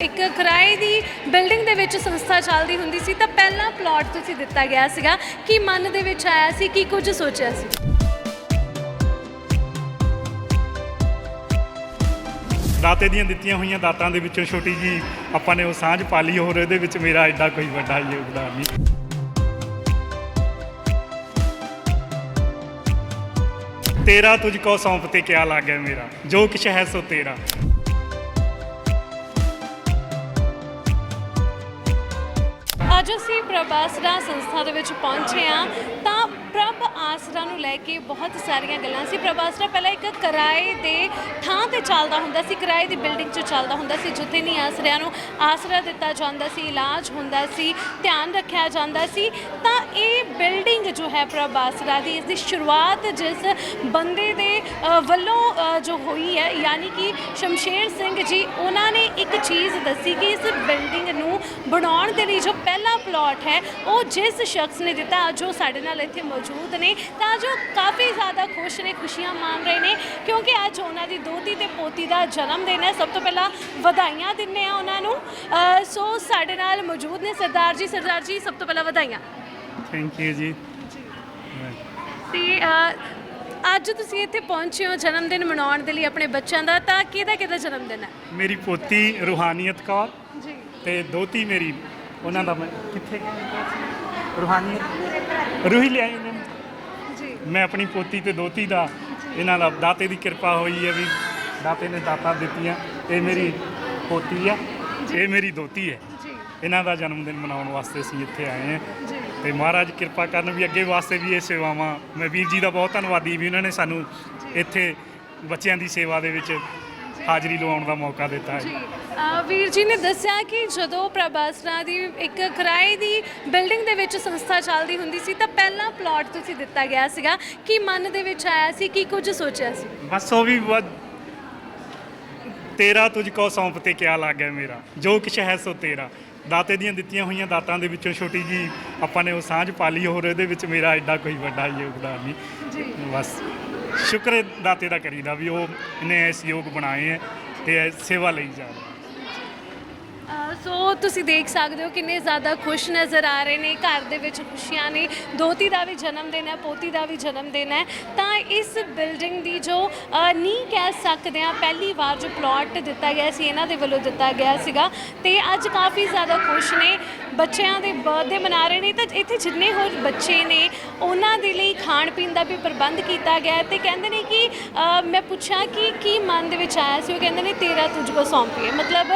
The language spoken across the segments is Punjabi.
ਇੱਕ ਕਿਰਾਏ ਦੀ ਬਿਲਡਿੰਗ ਦੇ ਵਿੱਚ ਸੰਸਥਾ ਚੱਲਦੀ ਹੁੰਦੀ ਸੀ, ਤਾਂ ਪਹਿਲਾ ਪਲਾਟ ਤੁਸੀਂ ਦਿੱਤਾ ਗਿਆ ਸੀਗਾ। ਕੀ ਮਨ ਦੇ ਵਿੱਚ ਆਇਆ ਸੀ, ਕੀ ਕੁਝ ਸੋਚਿਆ ਸੀ? ਦਾਤੇ ਦੀਆਂ ਦਿੱਤੀਆਂ ਹੋਈਆਂ ਦਾਤਾਂ ਦੇ ਵਿੱਚੋਂ ਛੋਟੀ ਜੀ ਆਪਾਂ ਨੇ ਉਹ ਸਾਂਝ ਪਾਲੀ ਹੋਰ ਇਹਦੇ ਵਿੱਚ ਮੇਰਾ ਐਡਾ ਕੋਈ ਵੱਡਾ ਯੋਗਦਾਨ ਨਹੀਂ। ਤੇਰਾ ਤੁਝ ਕੋ ਸੌਂਪ ਤੇ ਕਿਆ ਲੱਗਿਆ ਮੇਰਾ, ਜੋ ਕਿਛ ਹੈ ਸੋ ਤੇਰਾ। ਅੱਜ ਅਸੀਂ ਪ੍ਰਭ ਆਸਰਾ ਸੰਸਥਾ ਦੇ ਵਿੱਚ ਪਹੁੰਚੇ ਹਾਂ, ਤਾਂ ਪ੍ਰਭ ਆਸਰਾ ਨੂੰ ਲੈ ਕੇ ਬਹੁਤ ਸਾਰੀਆਂ ਗੱਲਾਂ ਸੀ। ਪ੍ਰਭ ਆਸਰਾ ਪਹਿਲਾਂ ਇੱਕ ਕਿਰਾਏ ਦੇ ਥਾਂ ਤੇ ਚੱਲਦਾ ਹੁੰਦਾ ਸੀ, ਕਿਰਾਏ ਦੀ ਬਿਲਡਿੰਗ 'ਚ ਚੱਲਦਾ ਹੁੰਦਾ ਸੀ ਜਿੱਥੇ ਨਹੀਂ ਆਸਰਿਆਂ ਨੂੰ ਆਸਰਾ ਦਿੱਤਾ ਜਾਂਦਾ ਸੀ, ਇਲਾਜ ਹੁੰਦਾ ਸੀ, ਧਿਆਨ ਰੱਖਿਆ ਜਾਂਦਾ ਸੀ। ਤਾਂ ਇਹ ਬਿਲਡਿੰਗ ਜੋ ਹੈ ਪ੍ਰਭ ਆਸਰਾ ਦੀ, ਇਸ ਦੀ ਸ਼ੁਰੂਆਤ ਜਿਸ ਬੰਦੇ ਦੇ ਵੱਲੋਂ ਜੋ ਹੋਈ ਹੈ, ਯਾਨੀ ਕਿ ਸ਼ਮਸ਼ੇਰ ਸਿੰਘ ਜੀ, ਉਹਨਾਂ ਨੇ ਇੱਕ ਚੀਜ਼ ਦੱਸੀ ਕਿ ਇਸ ਬਿਲਡਿੰਗ ਨੂੰ ਬਣਾਉਣ ਦੇ ਲਈ ਜੋ ਪਹਿਲਾ ਪਲਾਟ ਹੈ ਉਹ ਜਿਸ ਸ਼ਖਸ ਨੇ ਦਿੱਤਾ ਉਹ ਸਾਡੇ ਨਾਲ ਇੱਥੇ ਮੌਜੂਦ ਨੇ ਤਾਂ ਜੋ ਕਾਫੀ ਜ਼ਿਆਦਾ ਖੁਸ਼ ਨੇ ਖੁਸ਼ੀਆਂ ਮਾਣ ਰਹੇ ਨੇ ਕਿਉਂਕਿ ਅੱਜ ਉਹਨਾਂ ਦੀ ਦੋਤੀ ਤੇ ਪੋਤੀ ਦਾ ਜਨਮ ਦਿਨ ਹੈ। ਸਭ ਤੋਂ ਪਹਿਲਾਂ ਵਧਾਈਆਂ ਦਿੰਨੇ ਆ ਉਹਨਾਂ ਨੂੰ। ਸੋ ਸਾਡੇ ਨਾਲ ਮੌਜੂਦ ਨੇ ਸਰਦਾਰ ਜੀ। ਸਰਦਾਰ ਜੀ ਸਭ ਤੋਂ ਪਹਿਲਾਂ ਵਧਾਈਆਂ। ਥੈਂਕ ਯੂ ਜੀ। ਤੇ ਅੱਜ ਤੁਸੀਂ ਇੱਥੇ ਪਹੁੰਚੇ ਹੋ ਜਨਮ ਦਿਨ ਮਨਾਉਣ ਦੇ ਲਈ ਆਪਣੇ ਬੱਚਿਆਂ ਦਾ ਤਾਂ ਕਿਹਦਾ ਕਿਹਦਾ ਜਨਮ ਦਿਨ ਹੈ? ਮੇਰੀ ਪੋਤੀ ਰੂਹਾਨੀਅਤ ਕੌਰ ਜੀ। ਤੇ ਦੋਤੀ ਮੇਰੀ ਉਹਨਾਂ ਦਾ ਮੈਂ ਕਿੱਥੇ ਗਏ ਰੂਹਾਨੀਅਤ ਰੂਹੀ ਲਿਆਈ ਇਹਨਾਂ ਨੂੰ ਜੀ। ਮੈਂ ਆਪਣੀ ਪੋਤੀ ਤੇ ਦੋਤੀ ਦਾ ਇਹਨਾਂ ਦਾ ਦਾਤੇ ਦੀ ਕਿਰਪਾ ਹੋਈ ਹੈ ਵੀ ਦਾਤੇ ਨੇ ਦਾਤਾਂ ਦਿੱਤੀਆਂ। ਇਹ ਮੇਰੀ ਪੋਤੀ ਆ। ਇਹ ਮੇਰੀ ਦੋਤੀ ਹੈ। ਜੀ। ਇਹਨਾਂ ਦਾ ਜਨਮ ਦਿਨ ਮਨਾਉਣ ਵਾਸਤੇ ਅਸੀਂ ਇੱਥੇ ਆਏ ਹਾਂ। ਜੀ। ਤੇ ਮਹਾਰਾਜ ਕਿਰਪਾ ਕਰਨ ਵੀ ਅੱਗੇ ਵਾਸਤੇ ਵੀ ਇਹ ਸੇਵਾਵਾਂ ਮੈਂ ਵੀਰ ਜੀ ਦਾ ਬਹੁਤ ਧੰਨਵਾਦੀ ਵੀ ਉਹਨਾਂ ਨੇ ਸਾਨੂੰ ਇੱਥੇ ਬੱਚਿਆਂ ਦੀ ਸੇਵਾ ਦੇ ਵਿੱਚ ਹਾਜ਼ਰੀ ਲਵਾਉਣ ਦਾ ਮੌਕਾ ਦਿੱਤਾ ਹੈ। ਵੀਰ ਜੀ ਨੇ ਦੱਸਿਆ ਕਿ ਜਦੋਂ ਪ੍ਰਭਾਸਰਾ ਦੀ ਇੱਕ ਕਿਰਾਏ ਦੀ ਬਿਲਡਿੰਗ ਦੇ ਵਿੱਚ ਸੰਸਥਾ ਚੱਲਦੀ ਹੁੰਦੀ ਸੀ ਤਾਂ ਪਹਿਲਾ ਪਲਾਟ ਤੁਸੀਂ ਦਿੱਤਾ ਗਿਆ ਸੀਗਾ। ਕੀ ਮਨ ਦੇ ਵਿੱਚ ਆਇਆ ਸੀ ਕੀ ਕੁਝ ਸੋਚਿਆ ਸੀ? ਬਸ ਉਹ ਵੀ ਵ- ਤੇਰਾ ਤੁਝ ਕੋ ਸੌਂਪ ਤੇ ਕਿਆ ਲੱਗਿਆ ਮੇਰਾ ਜੋ ਕਿਛ ਹੈ ਸੋ ਤੇਰਾ। ਦਾਤੇ ਦੀਆਂ ਦਿੱਤੀਆਂ ਹੋਈਆਂ ਦਾਤਾਂ ਦੇ ਵਿੱਚੋਂ ਛੋਟੀ ਜੀ ਆਪਾਂ ਨੇ ਉਹ ਸਾਂਝ ਪਾਲੀ ਹੋਰ ਇਹਦੇ ਵਿੱਚ ਮੇਰਾ ਐਡਾ ਕੋਈ ਵੱਡਾ ਯੋਗਦਾਨ ਨਹੀਂ। ਜੀ। ਬਸ ਸ਼ੁਕਰ ਹੈ ਦਾਤੇ ਦਾ ਕਰੀਦਾ ਵੀ ਉਹ ਇਹਨੇ ਇਸ ਯੋਗ ਬਣਾਏ ਹੈ ਤੇ ਇਹ ਸੇਵਾ ਲਈ ਜਾ ਰਹੇ। ਸੋ ਤੁਸੀਂ ਦੇਖ ਸਕਦੇ ਹੋ ਕਿੰਨੇ ਜ਼ਿਆਦਾ ਖੁਸ਼ ਨਜ਼ਰ ਆ ਰਹੇ ਨੇ ਘਰ ਦੇ ਵਿੱਚ ਖੁਸ਼ੀਆਂ ਨੇ। ਦੋਤੀ ਦਾ ਵੀ ਜਨਮ ਦਿਨ ਹੈ ਪੋਤੀ ਦਾ ਵੀ ਜਨਮ ਦਿਨ ਹੈ। ਤਾਂ ਇਸ ਬਿਲਡਿੰਗ ਦੀ ਜੋ ਅ, ਨੀਂਹ ਕਹਿ ਸਕਦੇ ਆ ਪਹਿਲੀ ਵਾਰ ਜੋ ਪਲਾਟ ਦਿੱਤਾ ਗਿਆ ਸੀ ਇਹਨਾਂ ਦੇ ਵੱਲੋਂ ਦਿੱਤਾ ਗਿਆ ਸੀਗਾ। ਤੇ ਅੱਜ ਕਾਫੀ ਜ਼ਿਆਦਾ ਖੁਸ਼ ਨੇ ਬੱਚਿਆਂ ਦੇ ਬਰਥਡੇ ਮਨਾ ਰਹੇ ਨੇ। ਤਾਂ ਇੱਥੇ ਜਿੰਨੇ ਹੋਰ ਬੱਚੇ ਨੇ ਉਹਨਾਂ ਦੇ ਲਈ ਖਾਣ ਪੀਣ ਦਾ ਵੀ ਪ੍ਰਬੰਧ ਕੀਤਾ ਗਿਆ ਹੈ। ਤੇ ਕਹਿੰਦੇ ਨੇ ਕਿ ਮੈਂ ਪੁੱਛਿਆ ਕਿ ਕੀ ਮਨ ਦੇ ਵਿੱਚ ਆਇਆ ਸੀ? ਉਹ ਕਹਿੰਦੇ ਨੇ ਤੇਰਾ ਤੁਝ ਕੋ ਸੌਂਪੀਏ ਮਤਲਬ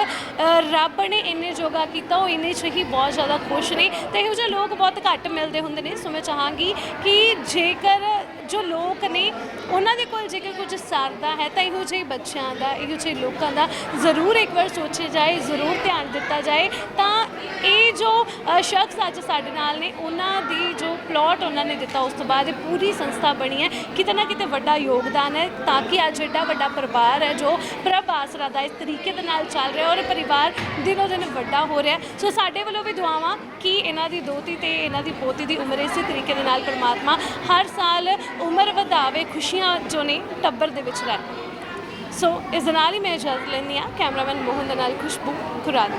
ਰੱਬ ਰੱਬ ਨੇ ਇੰਨੇ ਯੋਗਾ ਕੀਤਾ, ਉਹ ਇੰਨੇ 'ਚ ਹੀ ਬਹੁਤ ਜ਼ਿਆਦਾ ਖੁਸ਼ ਨੇ ਤੇ ਇਹੋ ਜਿਹੇ ਲੋਕ ਬਹੁਤ ਘੱਟ ਮਿਲਦੇ ਹੁੰਦੇ ਨੇ। ਸੋ ਮੈਂ ਚਾਹਾਂਗੀ ਕਿ ਜੇਕਰ ਜੋ ਲੋਕ ਨੇ, ਉਹਨਾਂ ਦੇ ਕੋਲ ਜੇਕਰ ਕੁਝ ਸਰਦਾ ਹੈ, ਤਾਂ ਇਹੋ ਜਿਹੇ ਬੱਚਿਆਂ ਦਾ, ਇਹੋ ਜਿਹੇ ਲੋਕਾਂ ਦਾ ਜ਼ਰੂਰ ਇੱਕ ਵਾਰ ਸੋਚਿਆ ਜਾਏ, ਜ਼ਰੂਰ ਧਿਆਨ ਦਿੱਤਾ ਜਾਏ, ਤਾਂ ਇਹ ਜੋ ਸ਼ਖਸ ਅੱਜ ਸਾਡੇ ਨਾਲ ਨੇ, ਉਹਨਾਂ ਦੀ ਜੋ ਪਲਾਟ ਉਹਨਾਂ ਨੇ ਦਿੱਤਾ, ਉਸ ਤੋਂ ਬਾਅਦ ਇਹ ਪੂਰੀ ਸੰਸਥਾ ਬਣੀ ਹੈ। ਕਿਤੇ ਨਾ ਕਿਤੇ ਵੱਡਾ ਯੋਗਦਾਨ ਹੈ, ਤਾਂ ਕਿ ਅੱਜ ਐਡਾ ਵੱਡਾ ਪਰਿਵਾਰ ਹੈ, ਜੋ ਪ੍ਰਭ ਆਸਰਾ ਦਾ ਇਸ ਤਰੀਕੇ ਦੇ ਨਾਲ ਚੱਲ ਰਿਹਾ ਔਰ ਪਰਿਵਾਰ ਦਿਨੋ ਦਿਨ ਵੱਡਾ ਹੋ ਰਿਹਾ ਸੋ ਸਾਡੇ ਵੱਲੋਂ ਵੀ ਦੁਆਵਾਂ ਕਿ ਇਹਨਾਂ ਦੀ ਦੋਤੀ ਤੇ ਇਹਨਾਂ ਦੀ ਪੋਤੀ ਦੀ ਉਮਰ ਇਸੇ ਤਰੀਕੇ ਦੇ ਨਾਲ ਪਰਮਾਤਮਾ ਹਰ ਸਾਲ ਉਮਰ ਵਧਾਵੇ, ਖੁਸ਼ੀਆਂ ਜੋ ਨੇ ਟੱਬਰ ਦੇ ਵਿੱਚ ਰੱਖੇ ਸੋ ਇਸ ਦੇ ਨਾਲ ਹੀ ਮੈਂ ਇਜਾਜ਼ਤ ਲੈਂਦੀ ਹਾਂ। ਕੈਮਰਾਮੈਨ ਮੋਹਨ ਦੇ ਨਾਲ ਖੁਸ਼ਬੂ ਖੁਰਾਨਾ।